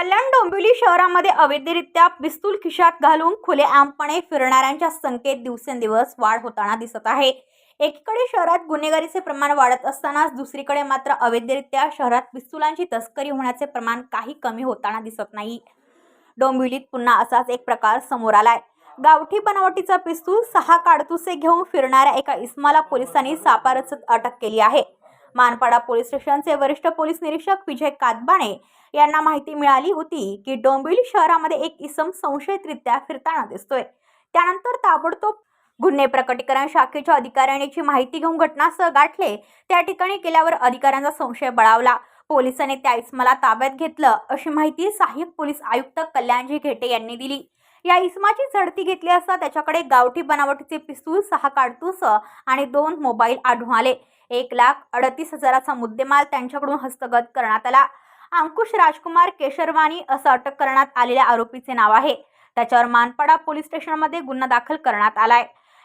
कल्याण डोंबिवली शहरामध्ये अवैधरित्या पिस्तूल खिशात घालून खुलेआमपणे फिरणाऱ्यांच्या संख्येत दिवसेंदिवस वाढ होताना दिसत आहे. एकीकडे शहरात गुन्हेगारीचे प्रमाण वाढत असतानाच दुसरीकडे मात्र अवैधरित्या शहरात पिस्तुलांची तस्करी होण्याचे प्रमाण काही कमी होताना दिसत नाही. डोंबिवलीत पुन्हा असाच एक प्रकार समोर आलाय. गावठी बनावटीचा पिस्तूल सहा काडतुसे घेऊन फिरणाऱ्या एका इस्माला पोलिसांनी सापारचत अटक केली आहे. मानपाडा पोलीस स्टेशनचे वरिष्ठ पोलीस निरीक्षक विजय कातबाणे यांना माहिती मिळाली होती की डोंबिवली शहरामध्ये एक इसम संशयितरित्या फिरताना दिसतोय. त्यानंतर ताबडतोब गुन्हे प्रकटीकरण शाखेच्या अधिकाऱ्यांची माहिती घेऊन घटनास्थळ गाठले त्या ठिकाणी गेल्यावर अधिकाऱ्यांचा संशय बळावला. पोलिसांनी त्या इसमाला ताब्यात घेतलं अशी माहिती सहाय्यक पोलीस आयुक्त कल्याणजी घेटे यांनी दिली. या इसमाची झडती घेतली असता त्याच्याकडे गावठी बनावटीचे पिस्तूल सहा काडतूस आणि दोन मोबाईल आढळून आले. एक लाख अडतीस हजाराचा मुद्देमाल त्यांच्याकडून हस्तगत करण्यात आला. अंकुश राजकुमार केशरवाणी असं अटक करण्यात आलेल्या आरोपीचे नाव आहे. त्याच्यावर मानपाडा पोलीस स्टेशनमध्ये गुन्हा दाखल करण्यात आलाय.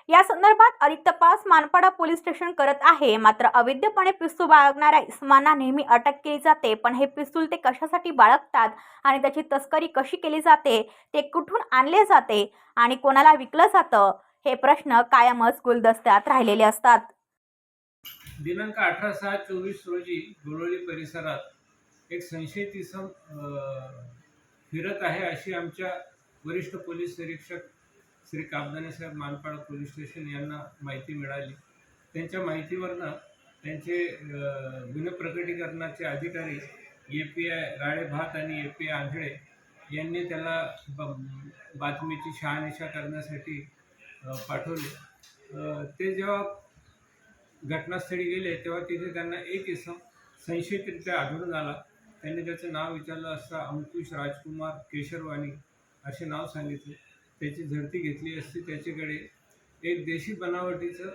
या संदर्भात अधिक तपास मानपाडा पोलीस स्टेशन करत आहे. मात्र अवैधपणे पिस्तूल बाळगणाऱ्या इस्मांना नेहमी अटक केली जाते पण हे पिस्तूल ते कशासाठी बाळगतात आणि त्याची तस्करी कशी केली जाते ते कुठून आणले जाते आणि कोणाला विकलं जातं हे प्रश्न कायमच गुलदस्त्यात राहिलेले असतात. दिनांक अठरा सहा चोवीस रोजी गोळवली परिसरात एक संशयित इसम फिरत आहे अशी आमच्या वरिष्ठ पोलीस निरीक्षक श्री काबदाने साहेब मानपाडा पोलीस स्टेशन यांना माहिती मिळाली. त्यांच्या माहितीवरनं त्यांचे गुन्हे प्रकटीकरणाचे अधिकारी ए पी आय राळेभात आणि ए पी आय आंधळे यांनी त्याला ब बातमीची शहानिशा करण्यासाठी पाठवले. ते जेव्हा घटनास्थळी गेले तेव्हा तिथे त्यांना एक इसम संशयितरित्या आढळून आला. त्यांनी त्याचं नाव विचारलं असता अंकुश राजकुमार केशरवाणी असे नाव सांगितले. त्याची झडती घेतली असती. त्याच्याकडे एक देशी बनावटीचं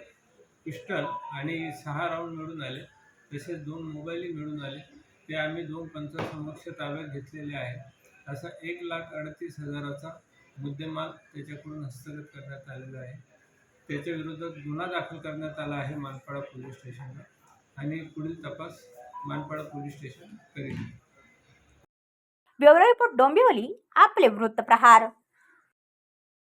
पिस्टल आणि सहा राऊंड मिळून आले तसेच दोन मोबाईलही मिळून आले. ते आम्ही दोन पंचासमक्ष ताब्यात घेतलेले आहे. असा एक लाख अडतीस हजाराचा मुद्देमाल त्याच्याकडून हस्तगत करण्यात आलेला आहे. त्याच्या विरोधात गुन्हा दाखल करण्यात आला आहे मानपाडा पोलीस स्टेशनला. आणि पुढील तपास मानपाडा पोलीस स्टेशन करेल ब्युरो रिपोर्ट डोंबिवली आपले वृत्तप्रहार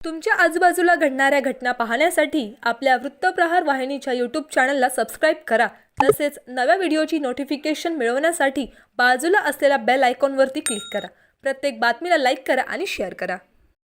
तुमच्या आजूबाजूला घडणाऱ्या घटना पाहण्यासाठी आपल्या वृत्तप्रहार वाहिनीच्या यूट्यूब चॅनलला सबस्क्राईब करा. तसेच नव्या व्हिडिओची नोटिफिकेशन मिळवण्यासाठी बाजूला असलेल्या बेल आयकॉनवरती क्लिक करा. प्रत्येक बातमीला लाईक करा आणि शेअर करा.